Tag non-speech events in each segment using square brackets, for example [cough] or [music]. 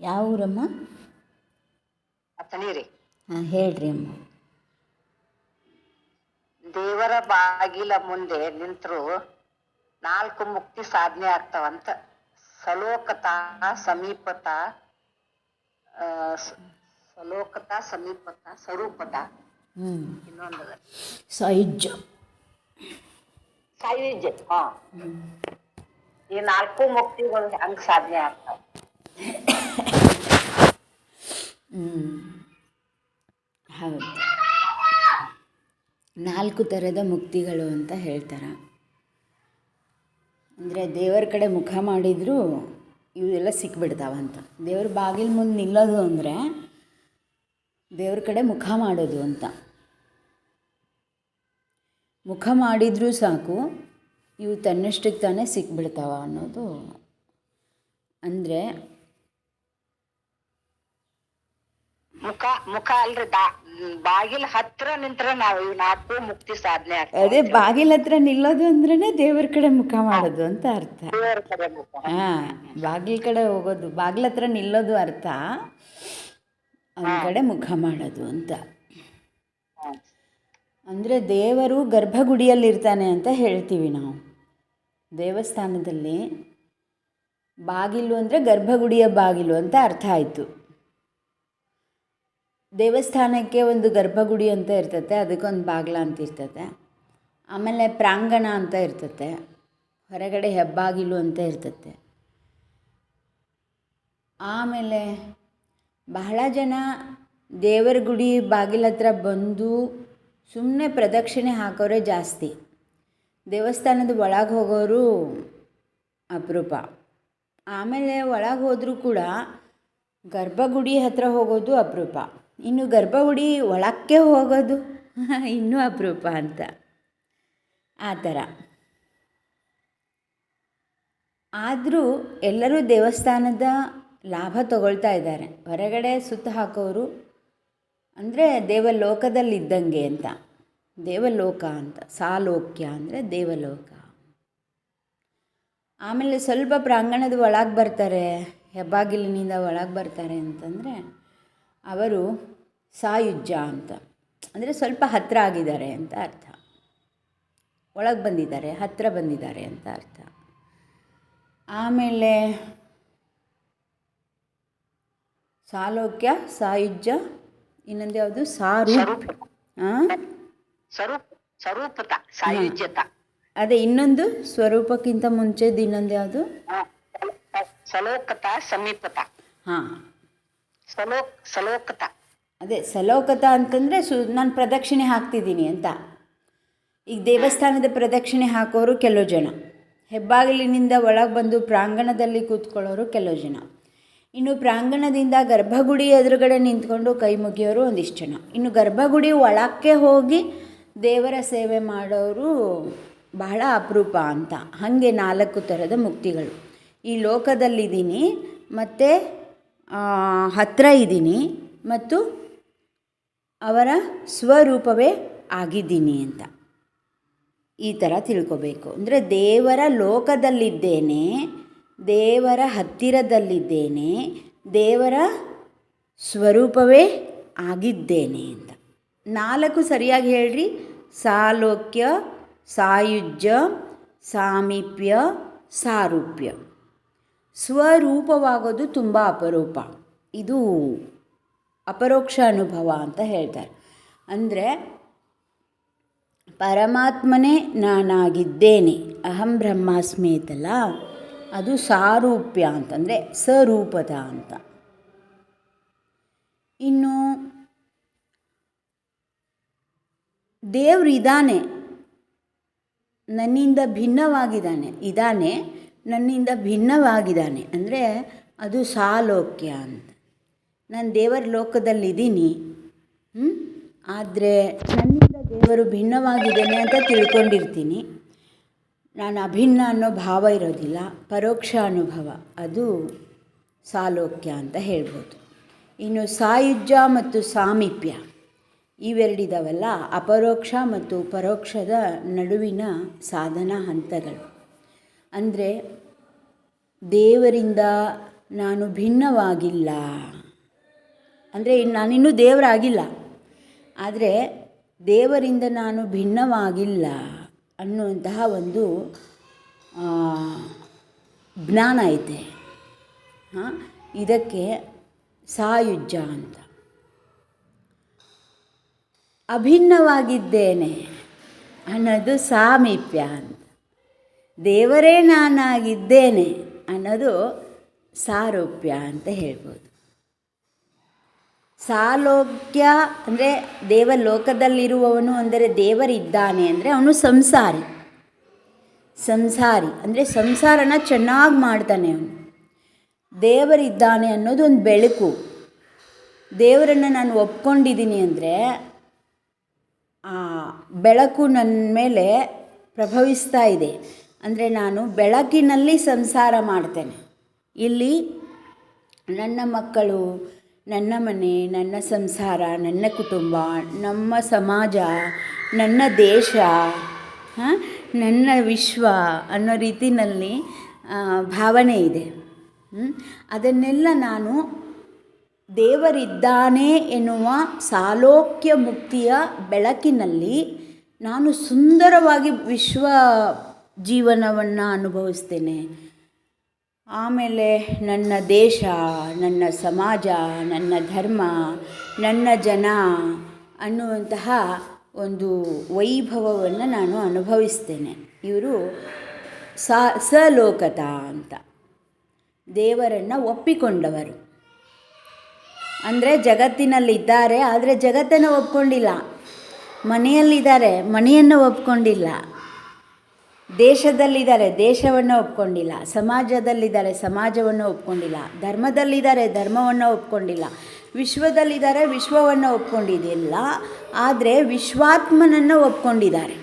ಯಾವ ಊರಮ್ಮ? ಹಾಂ ಹೇಳ್ರಿ ಅಮ್ಮ. ದೇವರ ಬಾಗಿಲ ಮುಂದೆ ನಿಂತರು ನಾಲ್ಕು ಮುಕ್ತಿ ಸಾಧನೆ ಆಗ್ತಾವಂತ. ಸಲೋಕತ ಸಮೀಪತ ಸಲೋಕತ ಸಮೀಪತ ಸ್ವರೂಪತ. ಇನ್ನೊಂದು ಸೈಜ್. ಸಾಯುಜ್ಯ ಹಾ. ಈ ನಾಲ್ಕು ಮುಕ್ತಿಗಳು ಹಂಗ ಸಾಧನೆ ಆಗ್ತಾವ? ಹೌದು. ನಾಲ್ಕು ಥರದ ಮುಕ್ತಿಗಳು ಅಂತ ಹೇಳ್ತಾರೆ. ಅಂದರೆ ದೇವರ ಕಡೆ ಮುಖ ಮಾಡಿದರೂ ಇವೆಲ್ಲ ಸಿಕ್ಬಿಡ್ತಾವಂತ ದೇವ್ರ ಬಾಗಿಲು ಮುಂದೆ ನಿಲ್ಲೋದು ಅಂದರೆ ದೇವ್ರ ಕಡೆ ಮುಖ ಮಾಡೋದು ಅಂತ. ಮುಖ ಮಾಡಿದರೂ ಸಾಕು ಇವು ತನ್ನಷ್ಟಕ್ಕೆ ತಾನೇ ಸಿಕ್ಬಿಡ್ತಾವ ಅನ್ನೋದು. ಅಂದರೆ ಮುಖ ಮುಖ ಅಲ್ರಿ ದಾ ಬಾಗಿಲ ಹತ್ರ ನಿಂತ್ರ ನಾವು ಇವ್ ನಾಲ್ಕು ಮುಕ್ತಿ ಸಾಧನೆ ಆಗ್ತದೆ ಅದೇ ಬಾಗಿಲ ಹತ್ರ ನಿಲ್ಲೋದು ಅಂದ್ರೆ ದೇವರ ಕಡೆ ಮುಖ ಮಾಡೋದು ಅಂತ ಅರ್ಥ. ದೇವರ ಕಡೆ ಮುಖ. ಹಾ ಬಾಗಿಲ ಕಡೆ ಹೋಗೋದು ಬಾಗಿಲ ಹತ್ರ ನಿಲ್ಲೋದು ಅರ್ಥ. ಅವನ ಕಡೆ ಮುಖ ಮಾಡೋದು ಅಂತ. ಅಂದ್ರೆ ದೇವರು ದೇವರು ಗರ್ಭಗುಡಿಯಲ್ಲಿರ್ತಾನೆ ಅಂತ ಹೇಳ್ತೀವಿ ನಾವು. ದೇವಸ್ಥಾನದಲ್ಲಿ ಬಾಗಿಲು ಅಂದ್ರೆ ಗರ್ಭಗುಡಿಯ ಬಾಗಿಲು ಅಂತ ಅರ್ಥ ಆಯಿತು. ದೇವಸ್ಥಾನಕ್ಕೆ ಒಂದು ಗರ್ಭಗುಡಿ ಅಂತ ಇರ್ತತೆ, ಅದಕ್ಕೊಂದು ಬಾಗ್ಲ ಅಂತ ಇರ್ತತೆ. ಆಮೇಲೆ ಪ್ರಾಂಗಣ ಅಂತ ಇರ್ತತೆ. ಹೊರಗಡೆ ಹೆಬ್ಬಾಗಿಲು ಅಂತ ಇರ್ತತೆ. ಆಮೇಲೆ ಬಹಳ ಜನ ದೇವರ ಗುಡಿ ಬಾಗಿಲ ಹತ್ರ ಬಂದು ಸುಮ್ಮನೆ ಪ್ರದಕ್ಷಿಣೆ ಹಾಕೋರೆ ಜಾಸ್ತಿ. ದೇವಸ್ಥಾನದ ಒಳಗೆ ಹೋಗೋರು ಅಪರೂಪ. ಆಮೇಲೆ ಒಳಗೆ ಹೋದರೂ ಕೂಡ ಗರ್ಭಗುಡಿ ಹತ್ರ ಹೋಗೋದು ಅಪರೂಪ. ಇನ್ನು ಗರ್ಭಗುಡಿ ಒಳಕ್ಕೆ ಹೋಗೋದು. [laughs] ಇನ್ನೂ ಅಪರೂಪ ಅಂತ. ಆ ಥರ. ಆದರೂ ಎಲ್ಲರೂ ದೇವಸ್ಥಾನದ ಲಾಭ ತಗೊಳ್ತಾ ಇದ್ದಾರೆ. ಹೊರಗಡೆ ಸುತ್ತ ಹಾಕೋರು ಅಂದರೆ ದೇವಲೋಕದಲ್ಲಿದ್ದಂಗೆ ಅಂತ. ದೇವಲೋಕ ಅಂತ. ಸಾಲೋಕ್ಯ ಅಂದರೆ ದೇವಲೋಕ. ಆಮೇಲೆ ಸ್ವಲ್ಪ ಪ್ರಾಂಗಣದ ಒಳಗೆ ಬರ್ತಾರೆ. ಹೆಬ್ಬಾಗಿಲಿನಿಂದ ಒಳಗೆ ಬರ್ತಾರೆ ಅಂತಂದರೆ ಅವರು ಸಾಯುಜ್ಯ ಅಂತ. ಅಂದರೆ ಸ್ವಲ್ಪ ಹತ್ತಿರ ಆಗಿದ್ದಾರೆ ಅಂತ ಅರ್ಥ. ಒಳಗೆ ಬಂದಿದ್ದಾರೆ ಹತ್ತಿರ ಬಂದಿದ್ದಾರೆ ಅಂತ ಅರ್ಥ. ಆಮೇಲೆ ಸಾಲೋಕ್ಯ ಸಾಯುಜ್ಯ ಇನ್ನೊಂದು ಯಾವುದು? ಸಾರೂಪ್ ಅದೇ ಇನ್ನೊಂದು ಸ್ವರೂಪಕ್ಕಿಂತ ಮುಂಚೆದು ಇನ್ನೊಂದು ಯಾವುದು? ಹಾಂ. ಸಲೋಕ್ ಸಲೋಕತ. ಅದೇ, ಸಲೋಕತ ಅಂತಂದರೆ ಸು, ನಾನು ಪ್ರದಕ್ಷಿಣೆ ಹಾಕ್ತಿದ್ದೀನಿ ಅಂತ. ಈಗ ದೇವಸ್ಥಾನದ ಪ್ರದಕ್ಷಿಣೆ ಹಾಕೋರು ಕೆಲವು ಜನ. ಹೆಬ್ಬಾಗಿಲಿನಿಂದ ಒಳಗೆ ಬಂದು ಪ್ರಾಂಗಣದಲ್ಲಿ ಕೂತ್ಕೊಳ್ಳೋರು ಕೆಲವು ಜನ. ಇನ್ನು ಪ್ರಾಂಗಣದಿಂದ ಗರ್ಭಗುಡಿ ಎದುರುಗಡೆ ನಿಂತ್ಕೊಂಡು ಕೈ ಮುಗಿಯೋರು ಒಂದಿಷ್ಟು ಜನ. ಇನ್ನು ಗರ್ಭಗುಡಿ ಒಳಕ್ಕೆ ಹೋಗಿ ದೇವರ ಸೇವೆ ಮಾಡೋರು ಬಹಳ ಅಪರೂಪ ಅಂತ. ಹಾಗೆ ನಾಲ್ಕು ಥರದ ಮುಕ್ತಿಗಳು. ಈ ಲೋಕದಲ್ಲಿದ್ದೀನಿ, ಮತ್ತು ಹತ್ತಿರ ಇದ್ದೀನಿ ಮತ್ತು ಅವರ ಸ್ವರೂಪವೇ ಆಗಿದ್ದೀನಿ ಅಂತ. ಈ ಥರ ತಿಳ್ಕೊಬೇಕು. ಅಂದರೆ ದೇವರ ಲೋಕದಲ್ಲಿದ್ದೇನೆ, ದೇವರ ಹತ್ತಿರದಲ್ಲಿದ್ದೇನೆ, ದೇವರ ಸ್ವರೂಪವೇ ಆಗಿದ್ದೇನೆ ಅಂತ. ನಾಲ್ಕು ಸರಿಯಾಗಿ ಹೇಳ್ರಿ. ಸಾಲೋಕ್ಯ, ಸಾಯುಜ್ಯ, ಸಾಮೀಪ್ಯ, ಸಾರೂಪ್ಯ. ಸ್ವರೂಪವಾಗೋದು ತುಂಬ ಅಪರೂಪ. ಇದು ಅಪರೋಕ್ಷ ಅನುಭವ ಅಂತ ಹೇಳ್ತಾರೆ. ಅಂದರೆ ಪರಮಾತ್ಮನೇ ನಾನಾಗಿದ್ದೇನೆ, ಅಹಂ ಬ್ರಹ್ಮಾಸ್ಮಿ ಐತಲ್ಲ ಅದು ಸಾರೂಪ್ಯ ಅಂತಂದರೆ ಸ್ವರೂಪದ ಅಂತ. ಇನ್ನು ದೇವ್ರು ಇದ್ದಾನೆ ನನ್ನಿಂದ ಭಿನ್ನವಾಗಿದ್ದಾನೆ ಇದ್ದಾನೆ ನನ್ನಿಂದ ಭಿನ್ನವಾಗಿದ್ದಾನೆ. ಅಂದರೆ ಅದು ಸಾಲೋಕ್ಯ ಅಂತ. ನಾನು ದೇವರ ಲೋಕದಲ್ಲಿದ್ದೀನಿ. ಆದರೆ ನನ್ನಿಂದ ದೇವರು ಭಿನ್ನವಾಗಿದ್ದಾನೆ ಅಂತ ತಿಳ್ಕೊಂಡಿರ್ತೀನಿ. ನಾನು ಅಭಿನ್ನ ಅನ್ನೋ ಭಾವ ಇರೋದಿಲ್ಲ. ಪರೋಕ್ಷ ಅನುಭವ. ಅದು ಸಾಲೋಕ್ಯ ಅಂತ ಹೇಳ್ಬೋದು. ಇನ್ನು ಸಾಯುಜ್ಯ ಮತ್ತು ಸಾಮೀಪ್ಯ ಇವೆರಡಿದಾವಲ್ಲ. ಅಪರೋಕ್ಷ ಮತ್ತು ಪರೋಕ್ಷದ ನಡುವಿನ ಸಾಧನಾ ಹಂತಗಳು. ಅಂದರೆ ದೇವರಿಂದ ನಾನು ಭಿನ್ನವಾಗಿಲ್ಲ. ಅಂದರೆ ನಾನಿನ್ನೂ ದೇವರಾಗಿಲ್ಲ. ಆದರೆ ದೇವರಿಂದ ನಾನು ಭಿನ್ನವಾಗಿಲ್ಲ ಅನ್ನುವಂತಹ ಒಂದು ಜ್ಞಾನ ಐತೆ. ಹಾಂ, ಇದಕ್ಕೆ ಸಾಯುಜ್ಯ ಅಂತ. ಅಭಿನ್ನವಾಗಿದ್ದೇನೆ ಅನ್ನೋದು ಸಾಮೀಪ್ಯ ಅಂತ. ದೇವರೇ ನಾನಾಗಿದ್ದೇನೆ ಅನ್ನೋದು ಸಾರೂಪ್ಯ ಅಂತ ಹೇಳ್ಬೋದು. ಸಾಲೋಕ್ಯ ಅಂದರೆ ದೇವಲೋಕದಲ್ಲಿರುವವನು ಅಂದರೆ ದೇವರಿದ್ದಾನೆ ಅಂದರೆ ಅವನು ಸಂಸಾರಿ. ಸಂಸಾರಿ ಅಂದರೆ ಸಂಸಾರನ ಚೆನ್ನಾಗಿ ಮಾಡ್ತಾನೆ ಅವನು. ದೇವರಿದ್ದಾನೆ ಅನ್ನೋದು ಒಂದು ಬೆಳಕು. ದೇವರನ್ನು ನಾನು ಒಪ್ಕೊಂಡಿದ್ದೀನಿ ಅಂದರೆ ಆ ಬೆಳಕು ನನ್ನ ಮೇಲೆ ಪ್ರಭವಿಸ್ತಾ ಇದೆ. ಅಂದರೆ ನಾನು ಬೆಳಕಿನಲ್ಲಿ ಸಂಸಾರ ಮಾಡ್ತೇನೆ. ಇಲ್ಲಿ ನನ್ನ ಮಕ್ಕಳು, ನನ್ನ ಮನೆ, ನನ್ನ ಸಂಸಾರ, ನನ್ನ ಕುಟುಂಬ, ನಮ್ಮ ಸಮಾಜ, ನನ್ನ ದೇಶ ನನ್ನ ವಿಶ್ವ ಅನ್ನೋ ರೀತಿಯಲ್ಲಿ ಭಾವನೆ ಇದೆ. ಅದನ್ನೆಲ್ಲ ನಾನು ದೇವರಿದ್ದಾನೆ ಎನ್ನುವ ಸಾಲೋಕ್ಯ ಮುಕ್ತಿಯ ಬೆಳಕಿನಲ್ಲಿ ನಾನು ಸುಂದರವಾಗಿ ವಿಶ್ವ ಜೀವನವನ್ನು ಅನುಭವಿಸ್ತೇನೆ. ಆಮೇಲೆ ನನ್ನ ದೇಶ, ನನ್ನ ಸಮಾಜ, ನನ್ನ ಧರ್ಮ, ನನ್ನ ಜನ ಅನ್ನುವಂತಹ ಒಂದು ವೈಭವವನ್ನು ನಾನು ಅನುಭವಿಸ್ತೇನೆ. ಇವರು ಸ, ಸಲೋಕತ ಅಂತ. ದೇವರನ್ನು ಒಪ್ಪಿಕೊಂಡವರು. ಅಂದರೆ ಜಗತ್ತಿನಲ್ಲಿದ್ದಾರೆ, ಆದರೆ ಜಗತ್ತನ್ನು ಒಪ್ಕೊಂಡಿಲ್ಲ. ಮನೆಯಲ್ಲಿದ್ದಾರೆ, ಮನೆಯನ್ನು ಒಪ್ಕೊಂಡಿಲ್ಲ. ದೇಶದಲ್ಲಿದ್ದಾರೆ, ದೇಶವನ್ನು ಒಪ್ಕೊಂಡಿಲ್ಲ, ಸಮಾಜದಲ್ಲಿದ್ದಾರೆ, ಸಮಾಜವನ್ನು ಒಪ್ಕೊಂಡಿಲ್ಲ, ಧರ್ಮದಲ್ಲಿದ್ದಾರೆ, ಧರ್ಮವನ್ನು ಒಪ್ಕೊಂಡಿಲ್ಲ, ವಿಶ್ವದಲ್ಲಿದ್ದಾರೆ, ವಿಶ್ವವನ್ನು ಒಪ್ಕೊಂಡಿದ್ದಿಲ್ಲ, ಆದರೆ ವಿಶ್ವಾತ್ಮನನ್ನು ಒಪ್ಕೊಂಡಿದ್ದಾರೆ.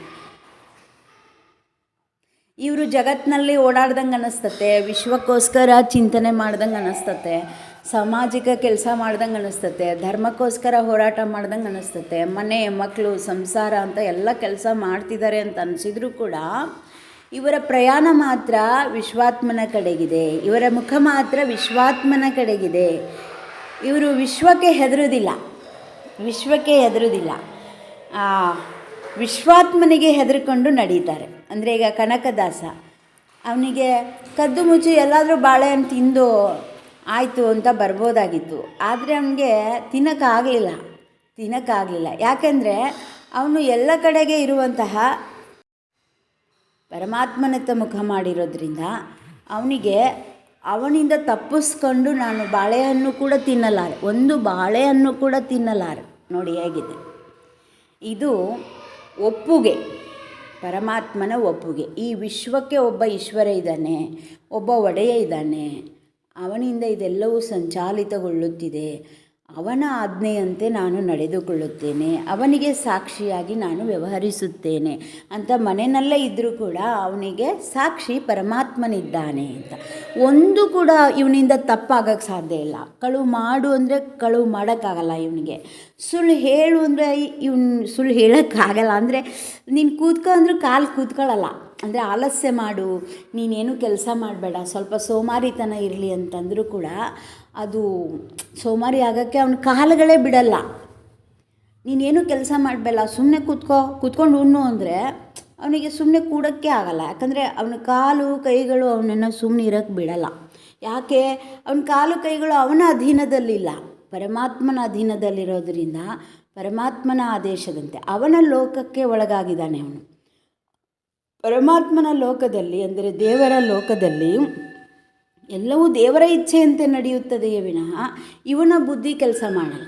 ಇವರು ಜಗತ್ತಿನಲ್ಲಿ ಓಡಾಡ್ದಂಗೆ ಅನ್ನಿಸ್ತತೆ ವಿಶ್ವಕ್ಕೋಸ್ಕರ ಚಿಂತನೆ ಮಾಡ್ದಂಗೆ ಅನ್ನಿಸ್ತತೆ ಸಾಮಾಜಿಕ ಕೆಲಸ ಮಾಡ್ದಂಗೆ ಅನ್ನಿಸ್ತತೆ ಧರ್ಮಕ್ಕೋಸ್ಕರ ಹೋರಾಟ ಮಾಡ್ದಂಗೆ ಅನ್ನಿಸ್ತತೆ ಮನೆ ಮಕ್ಕಳು ಸಂಸಾರ ಅಂತ ಎಲ್ಲ ಕೆಲಸ ಮಾಡ್ತಿದ್ದಾರೆ ಅಂತ ಅನಿಸಿದ್ರು ಕೂಡ ಇವರ ಪ್ರಯಾಣ ಮಾತ್ರ ವಿಶ್ವಾತ್ಮನ ಕಡೆಗಿದೆ. ಇವರ ಮುಖ ಮಾತ್ರ ವಿಶ್ವಾತ್ಮನ ಕಡೆಗಿದೆ. ಇವರು ವಿಶ್ವಕ್ಕೆ ಹೆದರೋದಿಲ್ಲ ವಿಶ್ವಕ್ಕೆ ಹೆದರುವುದಿಲ್ಲ. ವಿಶ್ವಾತ್ಮನಿಗೆ ಹೆದರ್ಕೊಂಡು ನಡೀತಾರೆ. ಅಂದರೆ ಈಗ ಕನಕದಾಸ, ಅವನಿಗೆ ಕದ್ದು ಮುಚ್ಚಿ ಎಲ್ಲಾದರೂ ಬಾಳೆಹಣ್ಣು ತಿಂದು ಆಯಿತು ಅಂತ ಬರ್ಬೋದಾಗಿತ್ತು. ಆದರೆ ಅವನಿಗೆ ತಿನ್ನೋಕ್ಕಾಗಲಿಲ್ಲ. ತಿನ್ನೋಕ್ಕಾಗಲಿಲ್ಲ. ಯಾಕೆಂದರೆ ಅವನು ಎಲ್ಲ ಕಡೆಗೆ ಇರುವಂತಹ ಪರಮಾತ್ಮನತ್ತ ಮುಖ ಮಾಡಿರೋದ್ರಿಂದ ಅವನಿಗೆ ಅವನಿಂದ ತಪ್ಪಿಸ್ಕೊಂಡು ನಾನು ಬಾಳೆಹಣ್ಣು ಕೂಡ ತಿನ್ನಲಾರೆ, ಒಂದು ಬಾಳೆಹಣ್ಣು ಕೂಡ ತಿನ್ನಲಾರೆ. ನೋಡಿ ಹೇಗಿದೆ. ಇದು ಒಪ್ಪುಗೆ, ಪರಮಾತ್ಮನ ಒಪ್ಪುಗೆ. ಈ ವಿಶ್ವಕ್ಕೆ ಒಬ್ಬ ಈಶ್ವರ ಇದ್ದಾನೆ, ಒಬ್ಬ ಒಡೆಯ ಇದ್ದಾನೆ. ಅವನಿಂದ ಇದೆಲ್ಲವೂ ಸಂಚಾಲಿತಗೊಳ್ಳುತ್ತಿದೆ. ಅವನ ಆಜ್ಞೆಯಂತೆ ನಾನು ನಡೆದುಕೊಳ್ಳುತ್ತೇನೆ, ಅವನಿಗೆ ಸಾಕ್ಷಿಯಾಗಿ ನಾನು ವ್ಯವಹರಿಸುತ್ತೇನೆ ಅಂತ ಮನೆಯಲ್ಲೇ ಇದ್ದರೂ ಕೂಡ ಅವನಿಗೆ ಸಾಕ್ಷಿ ಪರಮಾತ್ಮನಿದ್ದಾನೆ ಅಂತ. ಒಂದು ಕೂಡ ಇವನಿಂದ ತಪ್ಪಾಗಕ್ಕೆ ಸಾಧ್ಯ ಇಲ್ಲ. ಕಳುವು ಮಾಡು ಅಂದರೆ ಕಳುವು ಮಾಡೋಕ್ಕಾಗಲ್ಲ ಇವನಿಗೆ. ಸುಳ್ಳು ಹೇಳು ಅಂದರೆ ಇವನು ಸುಳ್ಳು ಹೇಳೋಕ್ಕಾಗಲ್ಲ ಅಂದರೆ ನೀನು ಕೂತ್ಕೊ ಅಂದರೂ ಕಾಲು ಕೂತ್ಕೊಳ್ಳಲ್ಲ. ಅಂದರೆ ಆಲಸ್ಯ ಮಾಡು, ನೀನೇನು ಕೆಲಸ ಮಾಡಬೇಡ, ಸ್ವಲ್ಪ ಸೋಮಾರಿತನ ಇರಲಿ ಅಂತಂದರೂ ಕೂಡ ಅದು ಸೋಮಾರಿ ಆಗೋಕ್ಕೆ ಅವನ ಕಾಲುಗಳೇ ಬಿಡಲ್ಲ. ನೀನೇನು ಕೆಲಸ ಮಾಡಬೇಡ ಸುಮ್ಮನೆ ಕೂತ್ಕೋ, ಕೂತ್ಕೊಂಡು ಉಣ್ಣು ಅಂದರೆ ಅವನಿಗೆ ಸುಮ್ಮನೆ ಕೂಡೋಕ್ಕೆ ಆಗಲ್ಲ. ಯಾಕಂದರೆ ಅವನ ಕಾಲು, ಕೈಗಳು ಅವನನ್ನು ಸುಮ್ಮನೆ ಇರೋಕ್ಕೆ ಬಿಡಲ್ಲ. ಯಾಕೆ? ಅವನ ಕಾಲು, ಕೈಗಳು ಅವನ ಅಧೀನದಲ್ಲಿಲ್ಲ. ಪರಮಾತ್ಮನ ಅಧೀನದಲ್ಲಿರೋದ್ರಿಂದ ಪರಮಾತ್ಮನ ಆದೇಶದಂತೆ ಅವನ ಲೋಕಕ್ಕೆ ಒಳಗಾಗಿದ್ದಾನೆ ಅವನು. ಪರಮಾತ್ಮನ ಲೋಕದಲ್ಲಿ, ಅಂದರೆ ದೇವರ ಲೋಕದಲ್ಲಿ ಎಲ್ಲವೂ ದೇವರ ಇಚ್ಛೆಯಂತೆ ನಡೆಯುತ್ತದೆಯೇ ವಿನಃ ಇವನ ಬುದ್ಧಿ ಕೆಲಸ ಮಾಡಲ್ಲ.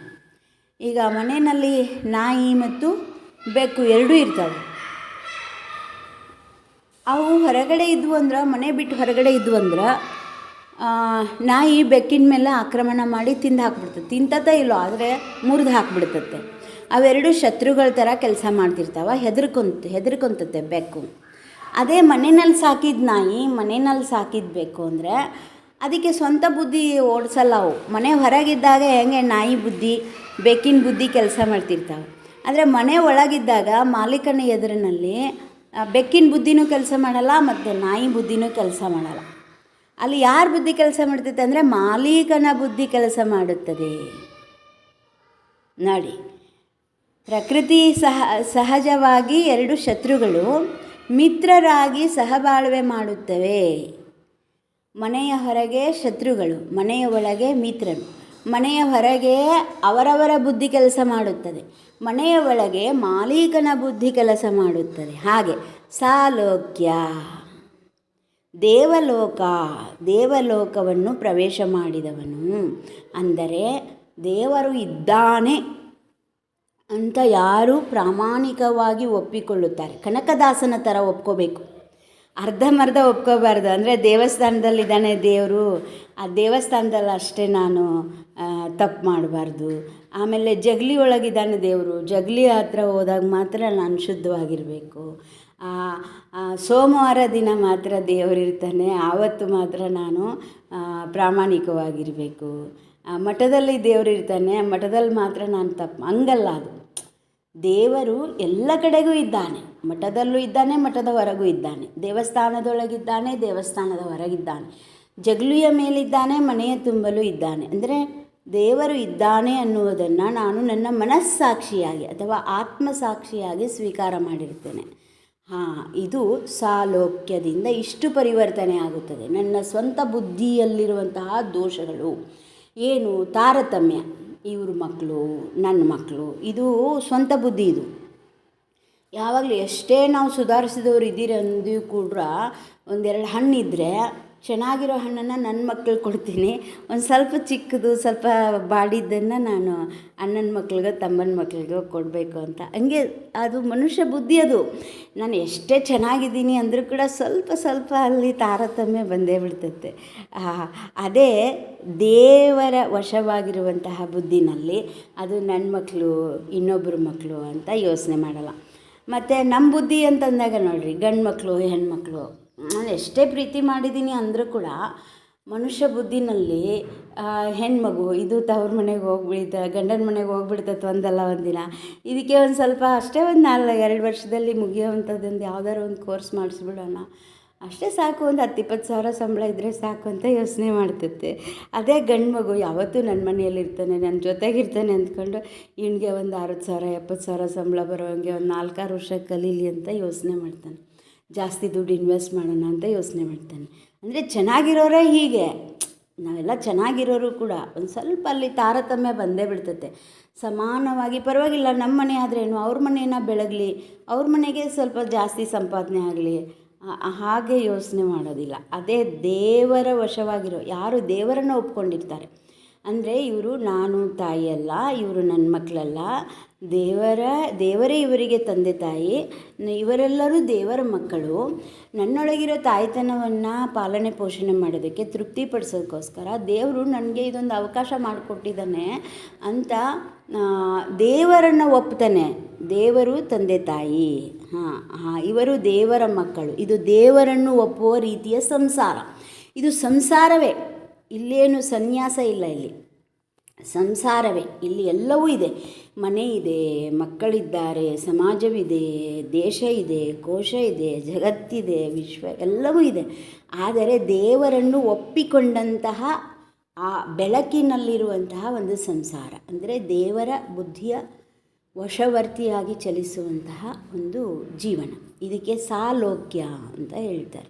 ಈಗ ಮನೆಯಲ್ಲಿ ನಾಯಿ ಮತ್ತು ಬೆಕ್ಕು ಎರಡೂ ಇರ್ತವೆ. ಅವು ಹೊರಗಡೆ ಇದ್ವು ಅಂದ್ರೆ, ಮನೆ ಬಿಟ್ಟು ಹೊರಗಡೆ ಇದ್ವು ಅಂದ್ರೆ ನಾಯಿ ಬೆಕ್ಕಿನ ಮೇಲೆ ಆಕ್ರಮಣ ಮಾಡಿ ತಿಂದು ಹಾಕ್ಬಿಡ್ತದೆ. ತಿಂತತೆ ಇಲ್ಲೋ, ಆದರೆ ಮುರಿದು ಹಾಕ್ಬಿಡ್ತತೆ. ಅವೆರಡು ಶತ್ರುಗಳ ಥರ ಕೆಲಸ ಮಾಡ್ತಿರ್ತಾವೆ, ಹೆದರ್ಕೊಂತ, ಹೆದರ್ಕೊಂತತೆ ಬೆಕ್ಕು. ಅದೇ ಮನೆಯಲ್ಲಿ ಸಾಕಿದ ನಾಯಿ ಮನೆಯಲ್ಲಿ ಸಾಕಿದ ಬೆಕ್ಕು ಅಂದರೆ ಅದಕ್ಕೆ ಸ್ವಂತ ಬುದ್ಧಿ ಓಡಿಸಲ್ಲ ಅವು. ಮನೆ ಹೊರಗಿದ್ದಾಗ ಹೆಂಗೆ ನಾಯಿ ಬುದ್ಧಿ, ಬೆಕ್ಕಿನ ಬುದ್ಧಿ ಕೆಲಸ ಮಾಡ್ತಿರ್ತಾವೆ. ಆದರೆ ಮನೆ ಒಳಗಿದ್ದಾಗ ಮಾಲೀಕನ ಎದುರಿನಲ್ಲಿ ಬೆಕ್ಕಿನ ಬುದ್ಧಿನೂ ಕೆಲಸ ಮಾಡಲ್ಲ ಮತ್ತು ನಾಯಿ ಬುದ್ಧಿನೂ ಕೆಲಸ ಮಾಡಲ್ಲ. ಅಲ್ಲಿ ಯಾರ ಬುದ್ಧಿ ಕೆಲಸ ಮಾಡ್ತೈತೆ ಅಂದರೆ ಮಾಲೀಕನ ಬುದ್ಧಿ ಕೆಲಸ ಮಾಡುತ್ತದೆ. ನೋಡಿ, ಪ್ರಕೃತಿ ಸಹ, ಸಹಜವಾಗಿ ಎರಡು ಶತ್ರುಗಳು ಮಿತ್ರರಾಗಿ ಸಹಬಾಳ್ವೆ ಮಾಡುತ್ತವೆ. ಮನೆಯ ಹೊರಗೆ ಶತ್ರುಗಳು, ಮನೆಯ ಒಳಗೆ ಮಿತ್ರರು. ಮನೆಯ ಹೊರಗೆ ಅವರವರ ಬುದ್ಧಿ ಕೆಲಸ ಮಾಡುತ್ತದೆ. ಮನೆಯ ಒಳಗೆ ಮಾಲೀಕನ ಬುದ್ಧಿ ಕೆಲಸ ಮಾಡುತ್ತದೆ. ಹಾಗೆ ಸಾಲೋಕ್ಯ. ದೇವಲೋಕ. ದೇವಲೋಕವನ್ನು ಪ್ರವೇಶ ಮಾಡಿದವನು ಅಂದರೆ ದೇವರು ಇದ್ದಾನೆ ಅಂತ ಯಾರು ಪ್ರಾಮಾಣಿಕವಾಗಿ ಒಪ್ಪಿಕೊಳ್ಳುತ್ತಾರೆ. ಕನಕದಾಸನ ಥರ ಒಪ್ಕೋಬೇಕು. ಅರ್ಧಂಬರ್ಧ ಒಪ್ಕೋಬಾರ್ದು. ಅಂದರೆ ದೇವಸ್ಥಾನದಲ್ಲಿದ್ದಾನೆ ದೇವರು, ಆ ದೇವಸ್ಥಾನದಲ್ಲಿ ಅಷ್ಟೇ ನಾನು ತಪ್ಪು ಮಾಡಬಾರ್ದು. ಆಮೇಲೆ ಜಗಲಿ ಒಳಗಿದ್ದಾನೆ ದೇವರು. ಜಗಲಿ ಹತ್ರ ಹೋದಾಗ ಮಾತ್ರ ನಾನು ಶುದ್ಧವಾಗಿರಬೇಕು. ಸೋಮವಾರ ದಿನ ಮಾತ್ರ ದೇವರಿರ್ತಾನೆ ಆವತ್ತು ಮಾತ್ರ ನಾನು ಪ್ರಾಮಾಣಿಕವಾಗಿರಬೇಕು. ಮಠದಲ್ಲಿ ದೇವರಿರ್ತಾನೆ ಮಠದಲ್ಲಿ ಮಾತ್ರ ನಾನು ತಪ್ಪು, ಹಂಗಲ್ಲ ಅದು. ದೇವರು ಎಲ್ಲ ಕಡೆಗೂ ಇದ್ದಾನೆ. ಮಠದಲ್ಲೂ ಇದ್ದಾನೆ ಮಠದ ಹೊರಗೂ ಇದ್ದಾನೆ. ದೇವಸ್ಥಾನದೊಳಗಿದ್ದಾನೆ ದೇವಸ್ಥಾನದ ಹೊರಗಿದ್ದಾನೆ ಜಗಲಿಯ ಮೇಲಿದ್ದಾನೆ, ಮನೆಯ ತುಂಬಲು ಇದ್ದಾನೆ. ಅಂದರೆ ದೇವರು ಇದ್ದಾನೆ ಅನ್ನುವುದನ್ನು ನಾನು ನನ್ನ ಮನಸ್ಸಾಕ್ಷಿಯಾಗಿ ಅಥವಾ ಆತ್ಮಸಾಕ್ಷಿಯಾಗಿ ಸ್ವೀಕಾರ ಮಾಡಿರ್ತೇನೆ ಹಾಂ, ಇದು ಸಾಲೋಕ್ಯದಿಂದ ಇಷ್ಟು ಪರಿವರ್ತನೆ ಆಗುತ್ತದೆ. ನನ್ನ ಸ್ವಂತ ಬುದ್ಧಿಯಲ್ಲಿರುವಂತಹ ದೋಷಗಳು. ಏನು? ತಾರತಮ್ಯ. ಇವ್ರ ಮಕ್ಕಳು ನನ್ನ ಮಕ್ಕಳು. ಇದು ಸ್ವಂತ ಬುದ್ಧಿ ಇದು. ಯಾವಾಗಲೂ ಎಷ್ಟೇ ನಾವು ಸುಧಾರಿಸಿದವ್ರು ಇದ್ದೀರಿ ಅಂದ್ರೂ ಕೂಡ ಒಂದೆರಡು ಹಣ್ಣಿದ್ರೆ ಚೆನ್ನಾಗಿರೋ ಹಣ್ಣನ್ನು ನನ್ನ ಮಕ್ಳಿಗೆ ಕೊಡ್ತೀನಿ. ಒಂದು ಸ್ವಲ್ಪ ಚಿಕ್ಕದು, ಸ್ವಲ್ಪ ಬಾಡಿದ್ದನ್ನು ನಾನು ಅಣ್ಣನ ಮಕ್ಳಿಗೋ, ತಮ್ಮನ ಮಕ್ಳಿಗೋ ಕೊಡಬೇಕು ಅಂತ. ಹಂಗೆ ಅದು ಮನುಷ್ಯ ಬುದ್ಧಿ ಅದು. ನಾನು ಎಷ್ಟೇ ಚೆನ್ನಾಗಿದ್ದೀನಿ ಅಂದರೂ ಕೂಡ ಸ್ವಲ್ಪ ಸ್ವಲ್ಪ ಅಲ್ಲಿ ತಾರತಮ್ಯ ಬಂದೇ ಬಿಡ್ತೈತೆ. ಅದೇ ದೇವರ ವಶವಾಗಿರುವಂತಹ ಬುದ್ಧಿನಲ್ಲಿ ಅದು ನನ್ನ ಮಕ್ಕಳು ಇನ್ನೊಬ್ಬರ ಮಕ್ಕಳು ಅಂತ ಯೋಚನೆ ಮಾಡಲ್ಲ. ಮತ್ತು ನಮ್ಮ ಬುದ್ಧಿ ಅಂತಂದಾಗ ನೋಡಿರಿ ಗಂಡು ಮಕ್ಕಳು ಹೆಣ್ಮಕ್ಳು, ನಾನು ಎಷ್ಟೇ ಪ್ರೀತಿ ಮಾಡಿದ್ದೀನಿ ಅಂದರೂ ಕೂಡ ಮನುಷ್ಯ ಬುದ್ಧಿನಲ್ಲಿ ಹೆಣ್ಮಗು, ಇದು ತವ್ರ ಮನೆಗೆ ಹೋಗ್ಬಿಡ್ತ, ಗಂಡನ ಮನೆಗೆ ಹೋಗ್ಬಿಡ್ತೈತೆ ಒಂದಲ್ಲ ಒಂದಿನ. ಇದಕ್ಕೆ ಒಂದು ಸ್ವಲ್ಪ ಅಷ್ಟೇ ಒಂದು ನಾಲ್ಕು, ಎರಡು ವರ್ಷದಲ್ಲಿ ಮುಗಿಯೋವಂಥದ್ದೊಂದು ಯಾವ್ದಾರು ಒಂದು ಕೋರ್ಸ್ ಮಾಡಿಸ್ಬಿಡೋಣ. ಅಷ್ಟೇ ಸಾಕು, ಒಂದು ಹತ್ತು ಇಪ್ಪತ್ತು ಸಾವಿರ ಸಂಬಳ ಇದ್ದರೆ ಸಾಕು ಅಂತ ಯೋಚನೆ ಮಾಡ್ತೈತೆ ಅದೇ ಗಂಡು ಮಗು ಯಾವತ್ತೂ ನನ್ನ ಮನೆಯಲ್ಲಿ ಇರ್ತಾನೆ ನನ್ನ ಜೊತೆಗಿರ್ತಾನೆ ಅಂದ್ಕೊಂಡು ಇವನಿಗೆ ಒಂದು ಅರವತ್ತು ಸಾವಿರ, ಎಪ್ಪತ್ತು ಸಾವಿರ ಸಂಬಳ ಬರೋಂಗೆ ಒಂದು ನಾಲ್ಕಾರು ವರ್ಷ ಕಲೀಲಿ ಅಂತ ಯೋಚನೆ ಮಾಡ್ತಾನೆ. ಜಾಸ್ತಿ ದುಡ್ಡು ಇನ್ವೆಸ್ಟ್ ಮಾಡೋಣ ಅಂತ ಯೋಚನೆ ಮಾಡ್ತಾನೆ. ಅಂದರೆ ಚೆನ್ನಾಗಿರೋರೇ ಹೀಗೆ. ನಾವೆಲ್ಲ ಚೆನ್ನಾಗಿರೋರು ಕೂಡ. ಒಂದು ಸ್ವಲ್ಪ ಅಲ್ಲಿ ತಾರತಮ್ಯ ಬಂದೇ ಬಿಡ್ತತೆ. ಸಮಾನವಾಗಿ ಪರವಾಗಿಲ್ಲ ನಮ್ಮ ಮನೆ ಆದ್ರೇನು? ಅವ್ರ ಮನೇನ ಬೆಳಗಲಿ, ಅವ್ರ ಮನೆಗೆ ಸ್ವಲ್ಪ ಜಾಸ್ತಿ ಸಂಪಾದನೆ ಆಗಲಿ. ಹಾಗೆ ಯೋಚನೆ ಮಾಡೋದಿಲ್ಲ. ಅದೇ ದೇವರ ವಶವಾಗಿರೋ, ಯಾರು ದೇವರನ್ನು ಒಪ್ಕೊಂಡಿರ್ತಾರೆ? ಅಂದರೆ ಇವರು ನಾನು ತಾಯಿಯಲ್ಲ ಇವರು ನನ್ನ ಮಕ್ಕಳಲ್ಲ ದೇವರ, ದೇವರೇ ಇವರಿಗೆ ತಂದೆ ತಾಯಿ ಇವರೆಲ್ಲರೂ ದೇವರ ಮಕ್ಕಳು. ನನ್ನೊಳಗಿರೋ ತಾಯ್ತನವನ್ನು ಪಾಲನೆ ಪೋಷಣೆ ಮಾಡೋದಕ್ಕೆ ತೃಪ್ತಿಪಡಿಸೋದಕ್ಕೋಸ್ಕರ ದೇವರು ನನಗೆ ಇದೊಂದು ಅವಕಾಶ ಮಾಡಿಕೊಟ್ಟಿದ್ದಾನೆ ಅಂತ ದೇವರನ್ನು ಒಪ್ತಾನೆ. ದೇವರು ತಂದೆ ತಾಯಿ. ಹಾಂ ಹಾಂ, ಇವರು ದೇವರ ಮಕ್ಕಳು. ಇದು ದೇವರನ್ನು ಒಪ್ಪುವ ರೀತಿಯ ಸಂಸಾರ. ಇದು ಸಂಸಾರವೇ. ಇಲ್ಲೇನು ಸನ್ಯಾಸ ಇಲ್ಲ ಇಲ್ಲಿ. ಸಂಸಾರವೇ. ಇಲ್ಲಿ ಎಲ್ಲವೂ ಇದೆ. ಮನೆ ಇದೆ, ಮಕ್ಕಳಿದ್ದಾರೆ, ಸಮಾಜವಿದೆ, ದೇಶ ಇದೆ, ಕೋಶ ಇದೆ, ಜಗತ್ತಿದೆ, ವಿಶ್ವ ಎಲ್ಲವೂ ಇದೆ. ಆದರೆ ದೇವರನ್ನು ಒಪ್ಪಿಕೊಂಡಂತಹ ಆ ಬೆಳಕಿನಲ್ಲಿರುವಂತಹ ಒಂದು ಸಂಸಾರ, ಅಂದರೆ ದೇವರ ಬುದ್ಧಿಯ ವಶವರ್ತಿಯಾಗಿ ಚಲಿಸುವಂತಹ ಒಂದು ಜೀವನ. ಇದಕ್ಕೆ ಸಾಲೋಕ್ಯ ಅಂತ ಹೇಳ್ತಾರೆ.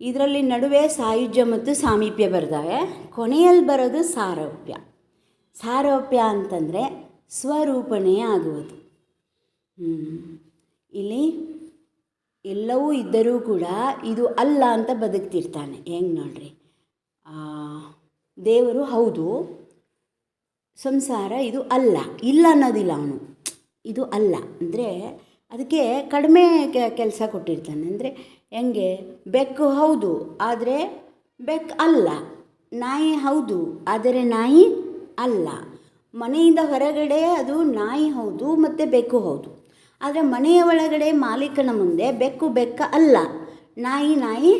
ಇದರಲ್ಲಿ ನಡುವೆ ಸಾಯುಜ್ಯ ಮತ್ತು ಸಾಮೀಪ್ಯ ಬರ್ತವೆ. ಕೊನೆಯಲ್ಲಿ ಬರೋದು ಸಾರೋಪ್ಯ. ಸಾರೋಪ್ಯ ಅಂತಂದರೆ ಸ್ವರೂಪಣೆ ಆಗುವುದು. ಇಲ್ಲಿ ಎಲ್ಲವೂ ಇದ್ದರೂ ಕೂಡ ಇದು ಅಲ್ಲ ಅಂತ ಬದುಕ್ತಿರ್ತಾನೆ. ಹೆಂಗೆ ನೋಡ್ರಿ? ದೇವರು ಹೌದು. ಸಂಸಾರ ಇದು ಅಲ್ಲ. ಇಲ್ಲ ಅನ್ನೋದಿಲ್ಲ ಅವನು. ಇದು ಅಲ್ಲ. ಅಂದರೆ ಅದಕ್ಕೆ ಕಡಿಮೆ ಕೆಲಸ ಕೊಟ್ಟಿರ್ತಾನೆ. ಅಂದರೆ ಹೆಂಗೆ? ಬೆಕ್ಕು ಹೌದು, ಆದರೆ ಬೆಕ್ಕು ಅಲ್ಲ. ನಾಯಿ ಹೌದು, ಆದರೆ ನಾಯಿ ಅಲ್ಲ. ಮನೆಯಿಂದ ಹೊರಗಡೆ ಅದು ನಾಯಿ ಹೌದು, ಮತ್ತು ಬೆಕ್ಕು ಹೌದು. ಆದರೆ ಮನೆಯ ಒಳಗಡೆ ಮಾಲೀಕನ ಮುಂದೆ ಬೆಕ್ಕು ಬೆಕ್ಕ ಅಲ್ಲ. ನಾಯಿ ನಾಯಿ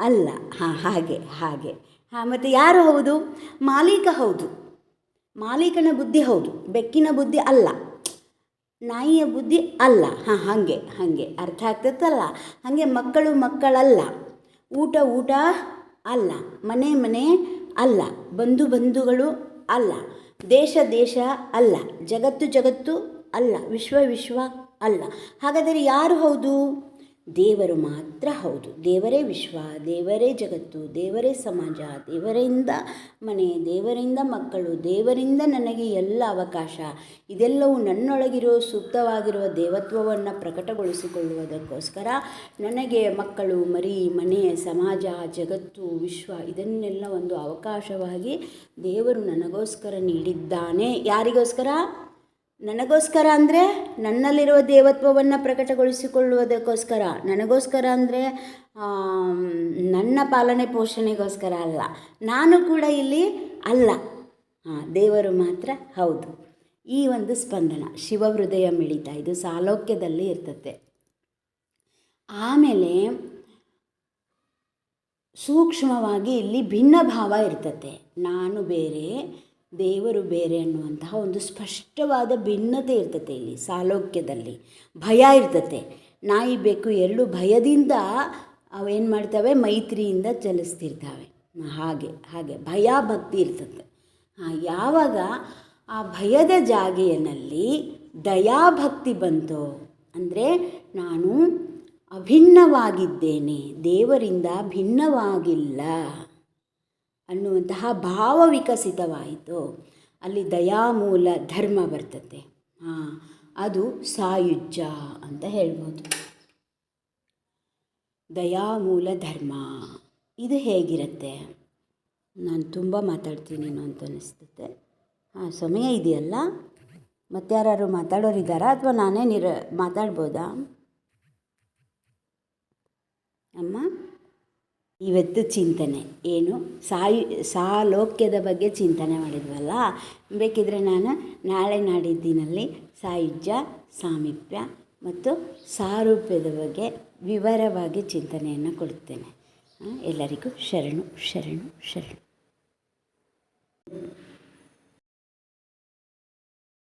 ಅಲ್ಲ, ಹಾಂ, ಹಾಗೆ ಹಾಗೆ. ಹಾಂ, ಮತ್ತು ಯಾರು ಹೌದು? ಮಾಲೀಕ ಹೌದು. ಮಾಲೀಕನ ಬುದ್ಧಿ ಹೌದು. ಬೆಕ್ಕಿನ ಬುದ್ಧಿ ಅಲ್ಲ. ನಾಯಿಯ ಬುದ್ಧಿ ಅಲ್ಲ. ಹಾಂ, ಹಾಗೆ ಹಾಗೆ. ಅರ್ಥ ಆಗ್ತೈತಲ್ಲ ಹಾಗೆ ಮಕ್ಕಳು ಮಕ್ಕಳಲ್ಲ. ಊಟ ಊಟ ಅಲ್ಲ. ಮನೆ ಮನೆ ಅಲ್ಲ. ಬಂಧು, ಬಂಧುಗಳು ಅಲ್ಲ. ದೇಶ ದೇಶ ಅಲ್ಲ. ಜಗತ್ತು ಜಗತ್ತು ಅಲ್ಲ. ವಿಶ್ವ ವಿಶ್ವ ಅಲ್ಲ. ಹಾಗಾದರೆ ಯಾರು ಹೌದು? ದೇವರು ಮಾತ್ರ ಹೌದು. ದೇವರೇ ವಿಶ್ವ, ದೇವರೇ ಜಗತ್ತು, ದೇವರೇ ಸಮಾಜ, ದೇವರಿಂದ ಮನೆ, ದೇವರಿಂದ ಮಕ್ಕಳು, ದೇವರಿಂದ ನನಗೆ ಎಲ್ಲ ಅವಕಾಶ. ಇದೆಲ್ಲವೂ ನನ್ನೊಳಗಿರೋ ಸೂಕ್ತವಾಗಿರುವ ದೇವತ್ವವನ್ನು ಪ್ರಕಟಗೊಳಿಸಿಕೊಳ್ಳುವುದಕ್ಕೋಸ್ಕರ ನನಗೆ ಮಕ್ಕಳು, ಮರಿ, ಮನೆ, ಸಮಾಜ, ಜಗತ್ತು, ವಿಶ್ವ ಇದನ್ನೆಲ್ಲ ಒಂದು ಅವಕಾಶವಾಗಿ ದೇವರು ನನಗೋಸ್ಕರ ನೀಡಿದ್ದಾನೆ. ಯಾರಿಗೋಸ್ಕರ? ನನಗೋಸ್ಕರ ಅಂದರೆ ನನ್ನಲ್ಲಿರುವ ದೇವತ್ವವನ್ನು ಪ್ರಕಟಗೊಳಿಸಿಕೊಳ್ಳುವುದಕ್ಕೋಸ್ಕರ. ನನಗೋಸ್ಕರ ಅಂದರೆ ನನ್ನ ಪಾಲನೆ ಪೋಷಣೆಗೋಸ್ಕರ ಅಲ್ಲ. ನಾನು ಕೂಡ ಇಲ್ಲಿ ಅಲ್ಲ. ಹಾಂ ದೇವರು ಮಾತ್ರ ಹೌದು. ಈ ಒಂದು ಸ್ಪಂದನ ಶಿವ ಹೃದಯ ಮಿಳಿತ ಇದು ಸಾಲೋಕ್ಯದಲ್ಲಿ ಇರ್ತತೆ ಆಮೇಲೆ ಸೂಕ್ಷ್ಮವಾಗಿ ಇಲ್ಲಿ ಭಿನ್ನ ಭಾವ ಇರ್ತತೆ ನಾನು ಬೇರೆ ದೇವರು ಬೇರೆ ಅನ್ನುವಂತಹ ಒಂದು ಸ್ಪಷ್ಟವಾದ ಭಿನ್ನತೆ ಇರ್ತತೆ ಇಲ್ಲಿ, ಸಾಲೋಕ್ಯದಲ್ಲಿ. ಭಯ ಇರ್ತತೆ. ನಾಯಿ ಬೇಕು ಎರಡು ಭಯದಿಂದ ಅವೇನು ಮಾಡ್ತವೆ? ಮೈತ್ರಿಯಿಂದ ಚಲಿಸ್ತಿರ್ತವೆ. ಹಾಗೆ ಹಾಗೆ. ಭಯ ಭಕ್ತಿ ಇರ್ತದೆ ಹಾಂ ಯಾವಾಗ ಆ ಭಯದ ಜಾಗೆಯಲ್ಲಿ ದಯಾಭಕ್ತಿ ಬಂತು, ಅಂದರೆ ನಾನು ಅಭಿನ್ನವಾಗಿದ್ದೇನೆ, ದೇವರಿಂದ ಭಿನ್ನವಾಗಿಲ್ಲ ಅನ್ನುವಂತಹ ಭಾವ ವಿಕಸಿತವಾಯಿತು. ಅಲ್ಲಿ ದಯಾಮೂಲ ಧರ್ಮ ಬರ್ತದೆ. ಹಾಂ, ಅದು ಸಾಯುಜ್ಯ ಅಂತ ಹೇಳ್ಬೋದು. ದಯಾಮೂಲ ಧರ್ಮ, ಇದು ಹೇಗಿರುತ್ತೆ? ನಾನು ತುಂಬ ಮಾತಾಡ್ತೀನಿ ಅಂತ ಅನ್ನಿಸ್ತದೆ ಹಾಂ, ಸಮಯ ಇದೆಯಲ್ಲ? ಮತ್ತಾರು ಮಾತಾಡೋರಿದ್ದಾರಾ ಅಥವಾ ನಾನೇ ನಿರ, ಮಾತಾಡ್ಬೋದಾ? ಅಮ್ಮ? ಇವತ್ತು ಚಿಂತನೆ. ಏನು? ಸಾಯು, ಸಾಲೋಕ್ಯದ ಬಗ್ಗೆ ಚಿಂತನೆ ಮಾಡಿದ್ವಲ್ಲ? ಬೇಕಿದ್ರೆ ನಾನು ನಾಳೆ ನಾಡಿದ್ದಿನಲ್ಲಿ ಸಾಯುಜ್ಯ, ಸಾಮೀಪ್ಯ ಮತ್ತು ಸಾರೂಪ್ಯದ ಬಗ್ಗೆ ವಿವರವಾಗಿ ಚಿಂತನೆಯನ್ನು ಕೊಡುತ್ತೇನೆ. ಎಲ್ಲರಿಗೂ ಶರಣು ಶರಣು ಶರಣು.